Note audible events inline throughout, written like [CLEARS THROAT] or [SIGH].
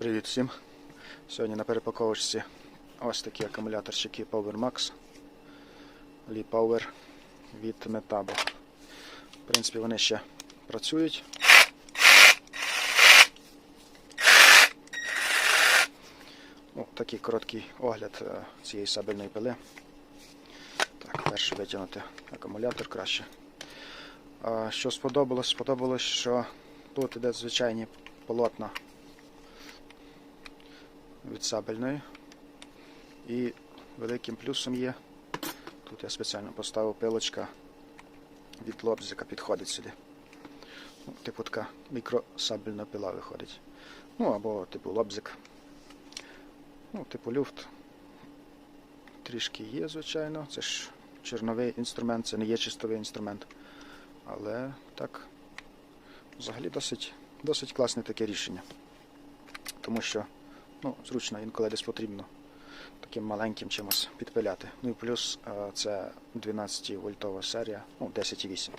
Привіт всім! Сьогодні на перепаковочці ось такі акумуляторчики PowerMax Lee Power від Metabo. В принципі, вони ще працюють. Ну, такий короткий огляд е, цієї сабельної пили. Так, перше витягнути акумулятор краще. Що сподобалось? Сподобалось, що тут іде звичайні полотна від сабельної. І великим плюсом є. Тут я спеціально поставив пилочка від лобзика підходить сюди. Ну, типу така мікросабельна пила виходить. Ну або типу лобзик. Ну, типу люфт. Трішки є, звичайно. Це ж чорновий інструмент, це не є чистовий інструмент. Але так, взагалі досить, досить класне таке рішення. Тому що ну, зручно інколи десь потрібно таким маленьким чимось підпиляти. Ну і плюс е, це 12 вольтова серія, ну 10,8.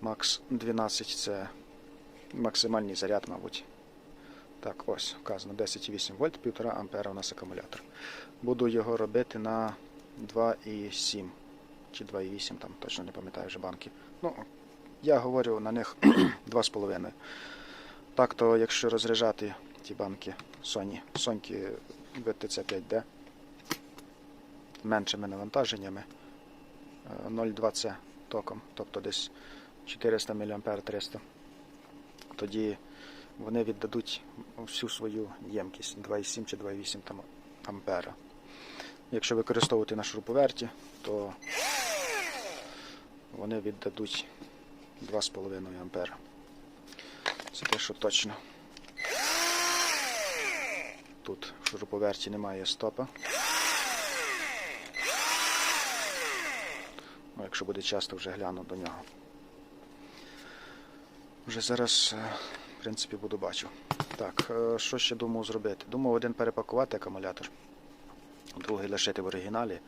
Макс 12 це максимальний заряд, мабуть. Так, ось, вказано 10,8 вольт, 1,5 ампера у нас акумулятор. Буду його робити на 2,7 чи 2,8, там точно не пам'ятаю вже банки. Ну, я говорю на них 2,5. Так то, якщо розряджати ті банки Sony, Sony VTC5D меншими навантаженнями е, 0,2C током, тобто десь 400 мА 300, тоді вони віддадуть всю свою ємкість 2,7 чи 2,8 там ампера. Якщо використовувати на шуруповерті, то вони віддадуть 2,5 ампера. Це те, що точно. Тут в шуруповерті немає стопа. Ну, якщо буде часто, вже гляну до нього. Вже зараз, е, в принципі, буду бачу. Так, е, що ще думав зробити? Думав один перепакувати акумулятор, другий лишити в оригіналі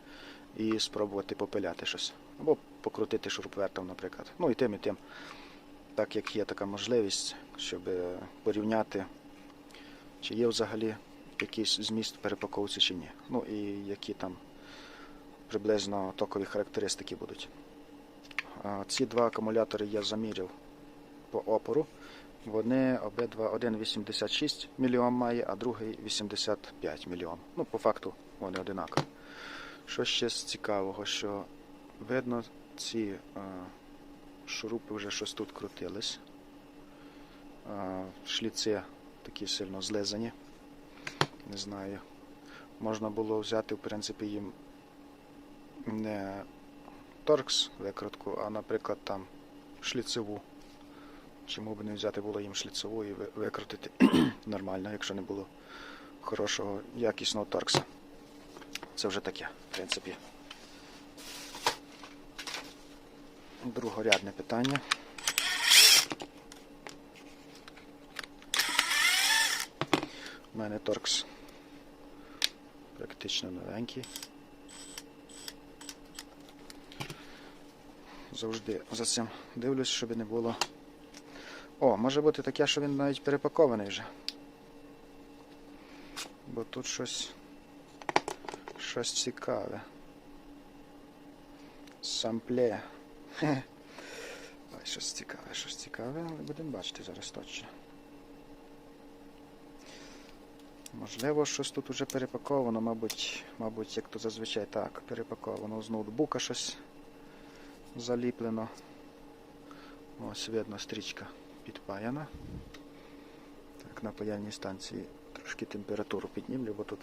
і спробувати попиляти щось. Або покрутити шуруповертом, наприклад. Ну і тим, і тим. Так як є така можливість, щоб е, порівняти, чи є взагалі якийсь зміст перепаковці чи ні. Ну і які там приблизно токові характеристики будуть. Ці два акумулятори я заміряв по опору. Вони обидва один 86 мільйон має, а другий 85 мільйон. Ну, по факту вони одинакові. Що ще з цікавого, що видно, ці а, шурупи вже щось тут крутились. А, шліци такі сильно злизані. Не знаю. Можна було взяти, в принципі, їм не торкс викрутку, а, наприклад, там шліцеву. Чому б не взяти було їм шліцеву і викрутити [CLEARS THROAT] нормально, якщо не було хорошого якісного торкса. Це вже таке, в принципі. Другорядне питання. У мене торкс практично новенький. Завжди за цим дивлюсь, щоб не було. О, може бути таке, що він навіть перепакований вже. Бо тут щось щось цікаве. Сампле. Ой, щось цікаве, щось цікаве, але будемо бачити зараз точно. Можливо, щось тут уже перепаковано, мабуть, мабуть, як то зазвичай так, перепаковано з ноутбука щось заліплено. Ось видно стрічка підпаяна. Так, на паяльній станції трошки температуру піднімлю, бо тут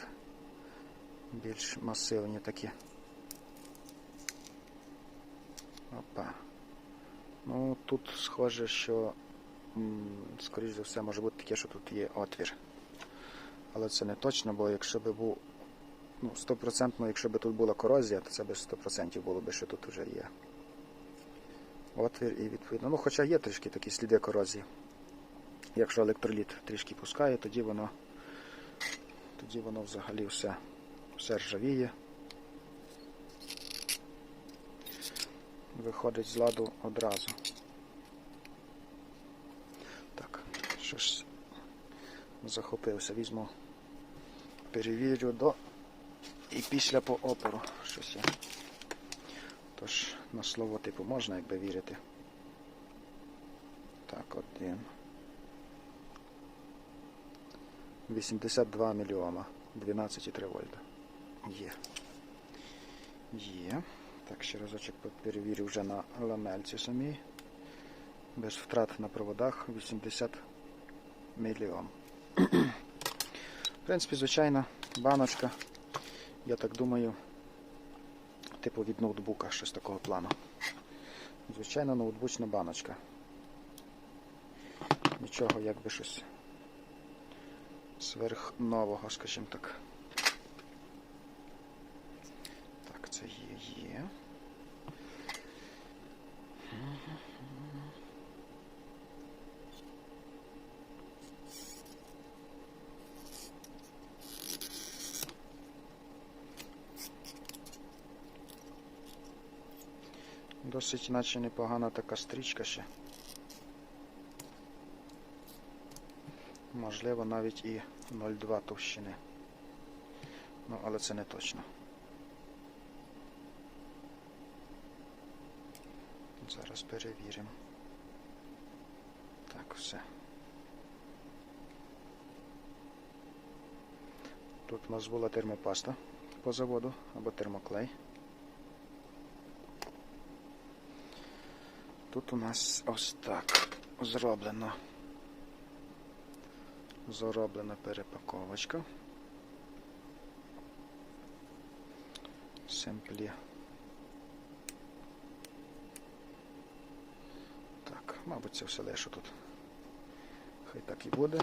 більш масивні такі. Опа. Ну тут схоже, що скоріш за все може бути таке, що тут є отвір. Але це не точно, бо якщо би був ну, 100%, якщо б тут була корозія, то це би 100% було б, що тут вже є отвір і відповідно. Ну, хоча є трішки такі сліди корозії. Якщо електроліт трішки пускає, тоді воно тоді воно взагалі все, все ржавіє. Виходить з ладу одразу. Так, що ж захопився. Візьму, перевірю до і після по опору щось є. Тож на слово типу можна якби вірити. Так, один. 82 мільйома. 12,3 вольта. Є. Є. Так, ще разочок перевірю вже на ламельці самій. Без втрат на проводах 80 мільйон. В принципі, звичайна баночка. Я так думаю, типу від ноутбука, щось такого плану. Звичайна ноутбучна баночка. Нічого якби щось сверхнового, скажімо так. Так, це є, є. Досить наче непогана така стрічка ще. Можливо, навіть і 0,2 товщини. Ну, але це не точно. Зараз перевіримо. Так, все. Тут у нас була термопаста по заводу або термоклей. Тут у нас ось так зроблено. Зроблена перепаковочка. Семплі. Так, мабуть, це все лише тут. Хай так і буде.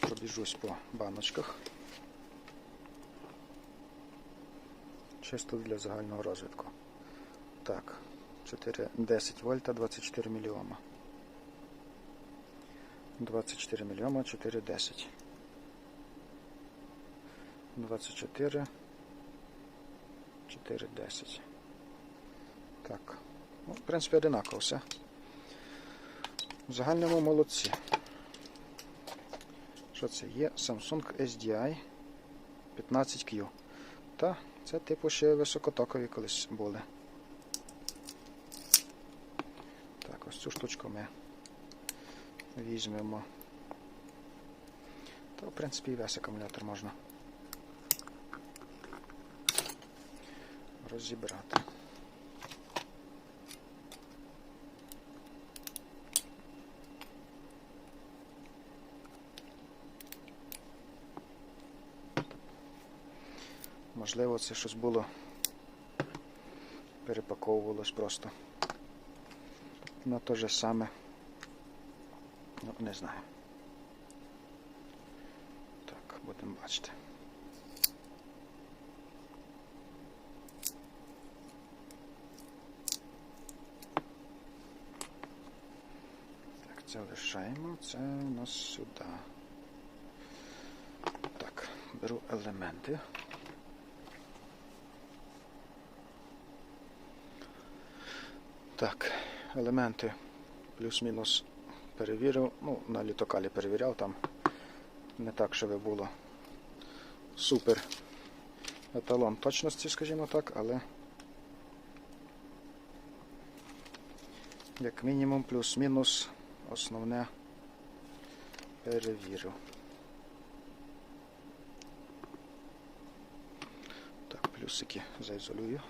Пробіжусь по баночках. Чисто для загального розвитку. Так, 4, 10 вольта, 24 мільйома. 24 мільйома, 4,10. 24, 4,10. Так. Ну, в принципі, одинаково все. В загальному молодці. Що це є? Samsung SDI 15Q. Та, це типу ще високотокові колись були. Так, ось цю штучку ми візьмемо. Та, в принципі, і весь акумулятор можна розібрати. Можливо, це щось було перепаковувалось просто на те же саме. Ну, не знаю. Так, будемо бачити. Так, це лишаємо, це у нас сюди. Так, беру елементи. Так, елементи плюс-мінус перевірив. Ну, на літокалі перевіряв, там не так, щоб було супер еталон точності, скажімо так, але як мінімум плюс-мінус основне перевірив. Так, плюсики заізолюю.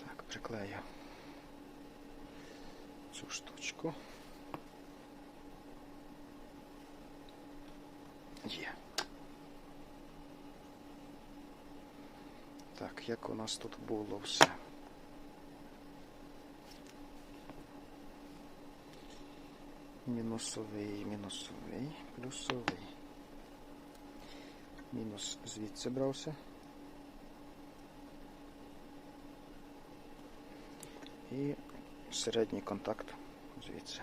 Так, приклею цю штучку. Є. Так, як у нас тут було все? Мінусовий, мінусовий, плюсовий. Мінус звідси брався. І середній контакт звідси.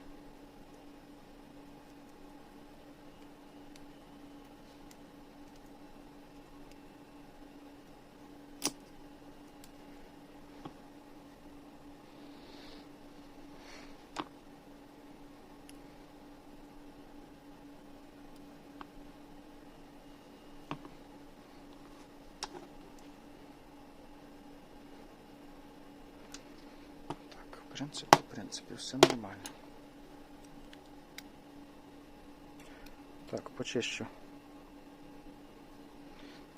принципі, в принципі, все нормально. Так,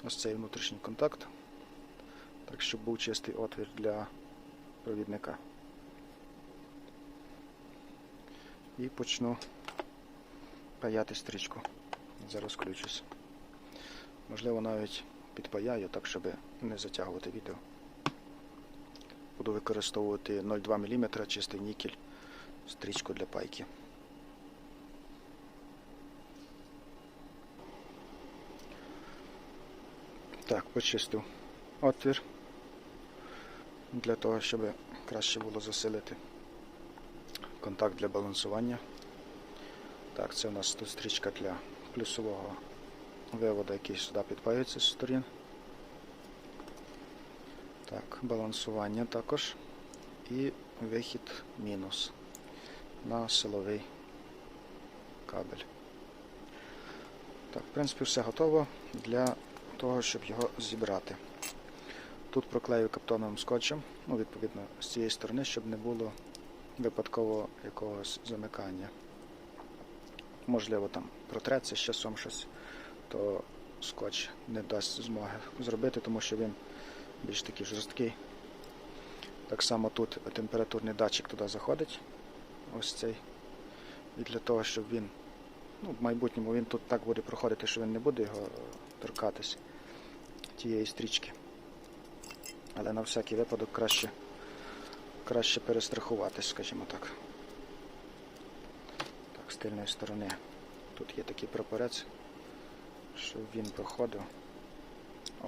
ось цей внутрішній контакт, так щоб був чистий отвір для провідника. І почну паяти стрічку. Зараз включусь. Можливо, навіть підпаяю так, щоб не затягувати відео. Буду використовувати 0,2 мм чистий нікель стрічку для пайки. Так, почистив отвір для того, щоб краще було засилити контакт для балансування. Так, це у нас тут стрічка для плюсового виводу, який сюди підпаюється з сторін. Так, балансування також. І вихід мінус на силовий кабель. Так, в принципі, все готово для того, щоб його зібрати. Тут проклею каптоновим скотчем, ну, відповідно, з цієї сторони, щоб не було випадково якогось замикання. Можливо, там протреться з часом щось, то скотч не дасть змоги зробити, тому що він більш такий жорсткий. Так само тут температурний датчик туди заходить. Ось цей. І для того, щоб він, ну, в майбутньому він тут так буде проходити, що він не буде його торкатись тієї стрічки. Але на всякий випадок краще, краще перестрахуватись, скажімо так. Так, з тильної сторони. Тут є такий прапорець, щоб він проходив.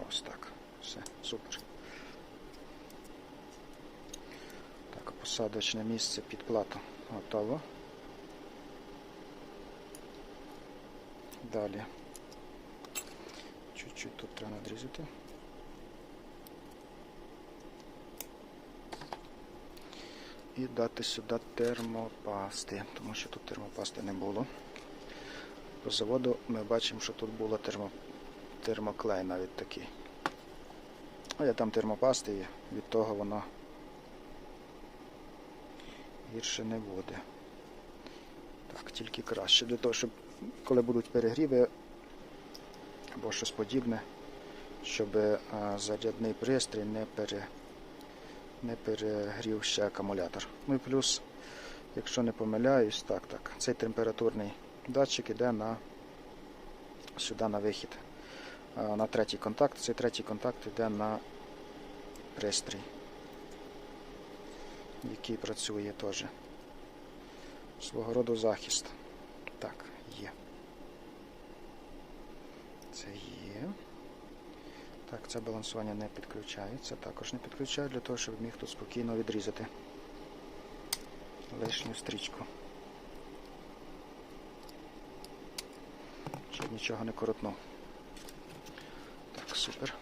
Ось так. Все, супер. Так, посадочне місце під плату готово. Далі. Чуть-чуть тут треба надрізати. І дати сюди термопасти, тому що тут термопасти не було. По заводу ми бачимо, що тут було термо... термоклей навіть такий. Але там термопасти є, від того воно гірше не буде. Так, тільки краще. Для того, щоб коли будуть перегріви або щось подібне, щоб зарядний пристрій не пере, не перегрів ще акумулятор. Ну і плюс, якщо не помиляюсь, так, так, цей температурний датчик іде на сюди на вихід. На третій контакт. Цей третій контакт йде на пристрій, який працює теж. Свого роду захист. Так, є. Це є. Так, це балансування не підключається. Також не підключаю для того, щоб міг тут спокійно відрізати лишню стрічку. Щоб нічого не коротнув. Так, супер.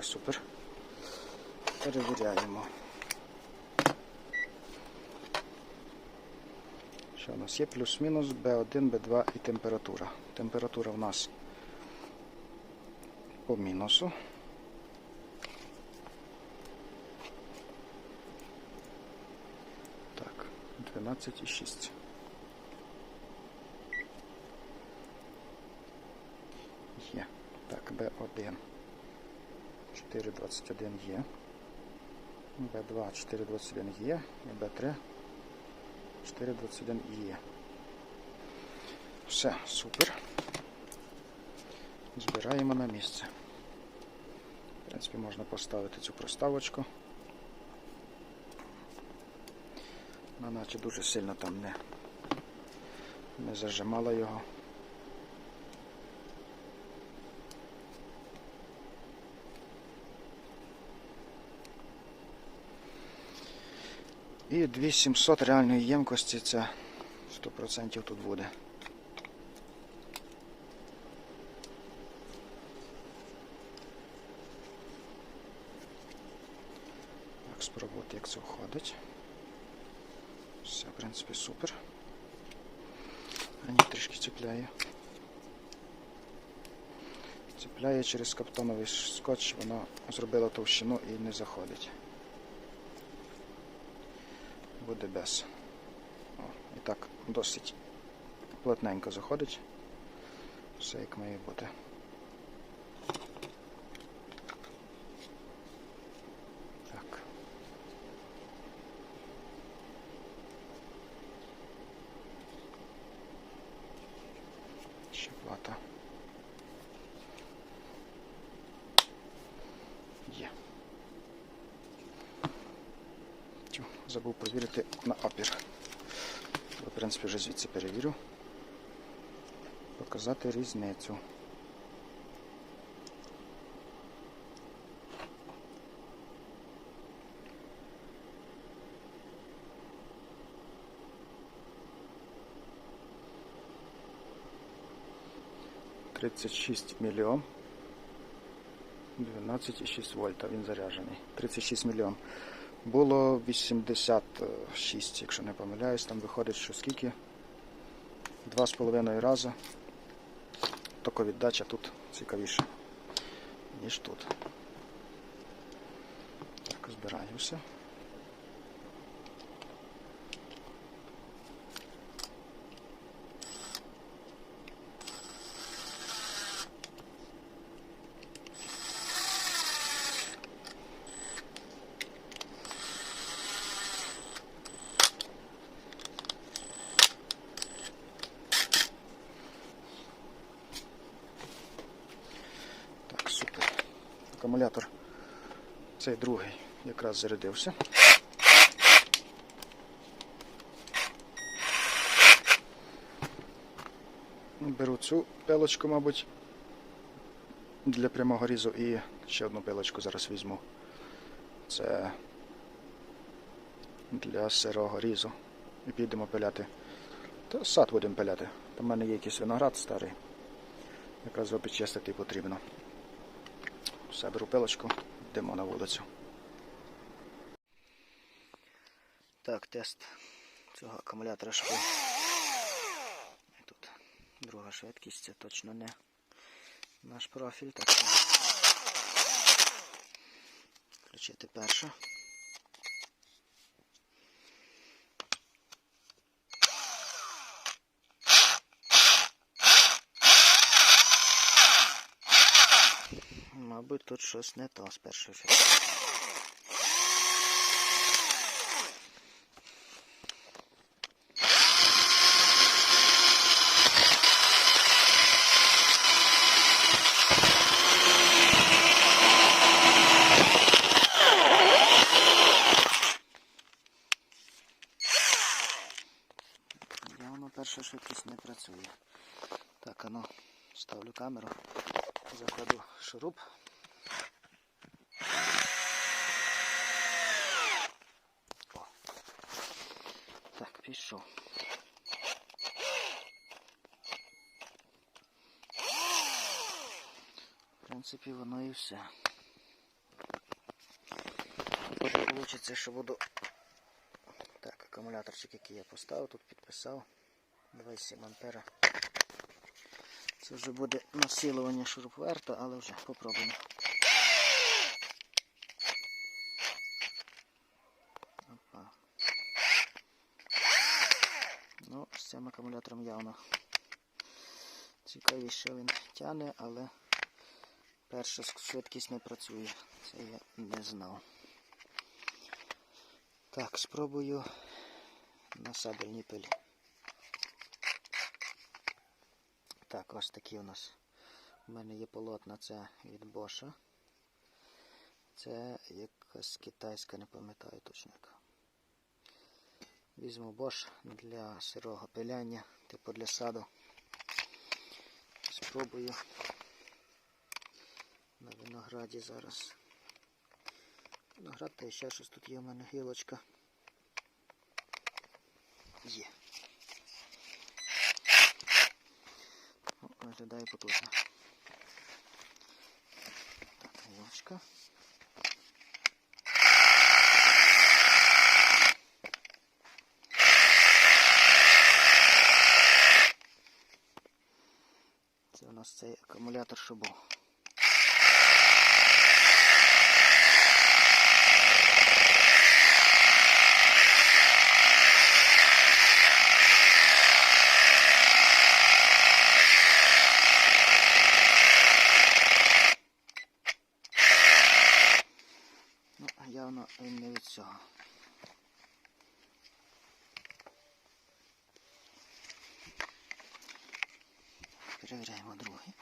Все супер. Перевіряємо. Що у нас є? Плюс-мінус B1, B2 і температура. Температура в нас по мінусу. Так, 12,6. Є. Так, B1. 4,21 є. B2 4,21 є. І B3 4,21 є. Все, супер. Збираємо на місце. В принципі, можна поставити цю проставочку. Вона наче дуже сильно там не, не зажимала його. І 2700 реальної ємкості це 100% тут буде. Так, спробувати, як це входить. Все, в принципі, супер. Ані трішки цепляє. Цепляє через каптоновий скотч, воно зробило товщину і не заходить. Буде без. О, і так досить плотненько заходить. Все як має бути. Так. Ще плата. Є. Тю, забув перевірити на опір. В принципі, вже звідси перевірю. Показати різницю. Тридцять шість мільйон. 12,6 вольта він заряджений. 36 мільйон. Було 86, якщо не помиляюсь, там виходить, що скільки? Два з половиною рази. Тільки віддача тут цікавіша, ніж тут. Так, збираю все. Так, супер. Акумулятор цей другий якраз зарядився. Беру цю пилочку, мабуть, для прямого різу і ще одну пилочку зараз візьму. Це для сирого різу. І підемо пиляти. Та сад будемо пиляти. Там в мене є якийсь виноград старий. Якраз його підчистити потрібно. Беру пилочку, йдемо на вулицю. Так, тест цього акумулятора шви. Тут друга швидкість, це точно не наш профіль, так що включити першу. Мабуть, тут щось не то з першої. Явно перша швидкість не працює. Так, а ну, ставлю камеру, закладу шуруп. пішов. В принципі, воно і все. Тут вийде, що буду... Так, акумуляторчик, який я поставив, тут підписав. 27 ампера. Це вже буде насилування шурупверта, але вже попробуємо. Цікавіше що він тяне, але перша швидкість не працює. Це я не знав. Так, спробую на сабельній пилі. Так, ось такі у нас. У мене є полотна, це від Боша. Це якась китайська, не пам'ятаю точно яка. Візьму Bosch для сирого пиляння, типу для саду. Спробую на винограді зараз. Виноград та ще щось тут є в мене гілочка. Є. О, виглядає потужно. Так, гілочка. Нас цей акумулятор, що. Ну, явно він не від цього. Перевіряємо другий.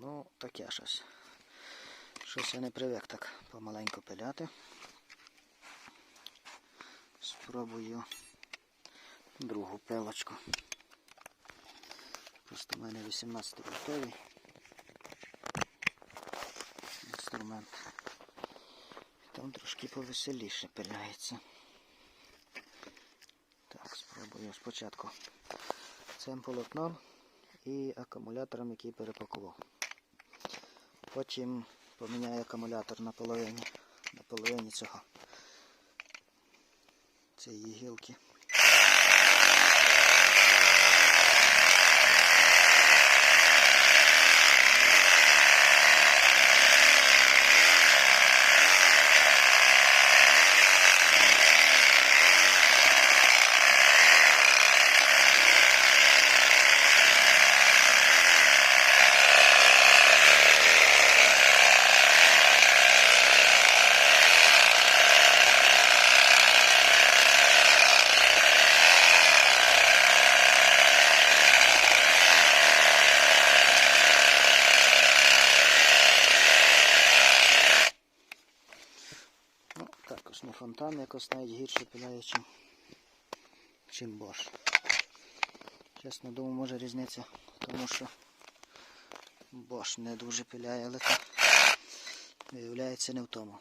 Ну, таке щось. Щось я не привик так помаленьку. Спробую другу пилочку. Просто в мене 18 вольтовий інструмент. Там трошки повеселіше пиляється. Так, спробую спочатку цим полотном і акумулятором, який перепакував. Потім поміняю акумулятор на половині, на половині цього цієї гілки. Ну, фонтан, якось навіть гірше пиляє, чим, чим Bosch. Чесно думаю, може різниця, тому що Bosch не дуже пиляє, але це виявляється не в тому.